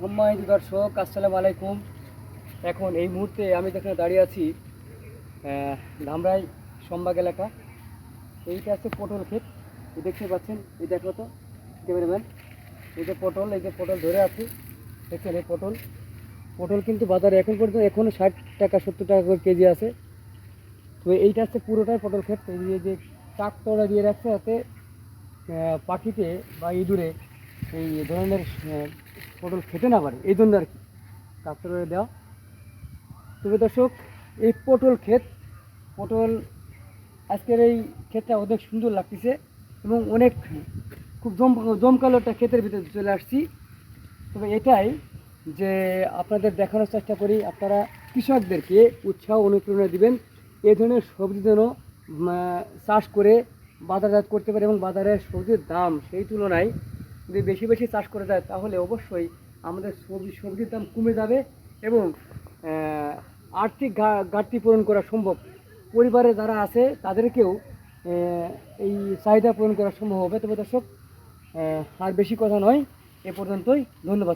সম্মানিত দর্শক, আসসালামু আলাইকুম। এখন এই মুহূর্তে আমি যেখানে দাঁড়িয়ে আছি ধামরাই সম্বাগ এলাকা। এইটা আছে পটল ক্ষেত। দেখতে পাচ্ছেন, এই দেখো তো, ক্যামেরাম্যান। এই যে পটল, এই যে পটল ধরে আছে, দেখছেন এই পটল? পটল কিন্তু বাজারে এখন পর্যন্ত এখনও ষাট টাকা, সত্তর টাকা করে কেজি আছে। তো এইটা হচ্ছে পুরোটাই পটল ক্ষেত। এই যে- চাক তোড়া দিয়ে রাখছে যাতে পাখিতে বা ইঁদুরে, এই ধরনের পটল খেতে না পারে, এই জন্য আর কি। কাপড় দেওয়া। তবে দর্শক, এই পটল ক্ষেত, পটল আজকের এই ক্ষেতটা অনেক সুন্দর লাগতেছে এবং অনেক খুব জম, জমকালো একটা ক্ষেতের ভিতরে চলে আসছি। তবে এটাই যে আপনাদের দেখানোর চেষ্টা করি, আপনারা কৃষকদেরকে উৎসাহ, অনুপ্রেরণা দিবেন। এই ধরনের সবজি যেন চাষ করে বাজারজাত করতে পারে এবং বাজারের সবজির দাম সেই তুলনায় যদি বেশি বেশি চাষ করে যায়, তাহলে অবশ্যই আমাদের সবজি, সবজির দাম কমে যাবে এবং আর্থিক ঘাটতি পূরণ করা সম্ভব। পরিবারে যারা আছে, তাদেরকেও এই চাহিদা পূরণ করা সম্ভব হবে। তবে দর্শক আর বেশি কথা নয়। এ পর্যন্তই। ধন্যবাদ।